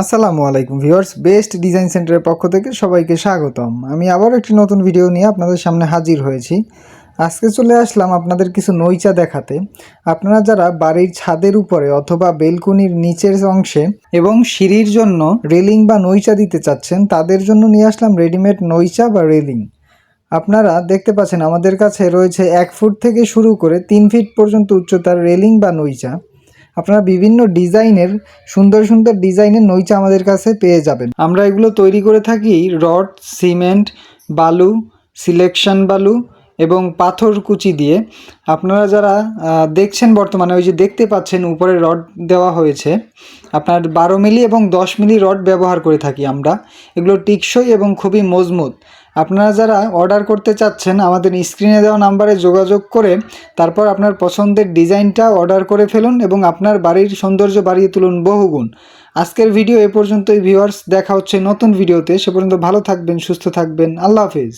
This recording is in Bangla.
আসসালামু আলাইকুম ভিউয়ার্স, বেস্ট ডিজাইন সেন্টারের পক্ষ থেকে সবাইকে স্বাগতম। আমি আবারও একটি নতুন ভিডিও নিয়ে আপনাদের সামনে হাজির হয়েছি। আজকে চলে আসলাম আপনাদের কিছু নইচা দেখাতে। আপনারা যারা বাড়ির ছাদের উপরে অথবা বেলকুনির নিচের অংশে এবং সিঁড়ির জন্য রেলিং বা নইচা দিতে চাচ্ছেন, তাদের জন্য নিয়ে আসলাম রেডিমেড নইচা বা রেলিং। আপনারা দেখতে পাচ্ছেন আমাদের কাছে রয়েছে এক ফুট থেকে শুরু করে তিন ফিট পর্যন্ত উচ্চতার রেলিং বা নইচা আপনারা বিভিন্ন ডিজাইনের, সুন্দর সুন্দর ডিজাইনের নৈচা আমাদের কাছে পেয়ে যাবেন। আমরা এগুলো তৈরি করে থাকি রড, সিমেন্ট, বালু, সিলেকশন বালু এবং পাথর কুচি দিয়ে। আপনারা যারা দেখছেন বর্তমানে, ওই যে দেখতে পাচ্ছেন উপরে রড দেওয়া হয়েছে, আপনার বারো মিলি এবং দশ মিলি রড ব্যবহার করে থাকি আমরা। এগুলো টিকসই এবং খুবই মজবুত। আপনারা যারা অর্ডার করতে চাচ্ছেন, আমাদের স্ক্রিনে দেওয়া নাম্বারে যোগাযোগ করে তারপর আপনার পছন্দের ডিজাইনটা অর্ডার করে ফেলুন এবং আপনার বাড়ির সৌন্দর্য বাড়িয়ে তুলুন বহুগুণ। আজকের ভিডিও এ পর্যন্তই, ভিউয়ার্স, দেখা হচ্ছে নতুন ভিডিওতে। সে পর্যন্ত ভালো থাকবেন, সুস্থ থাকবেন। আল্লাহ হাফিজ।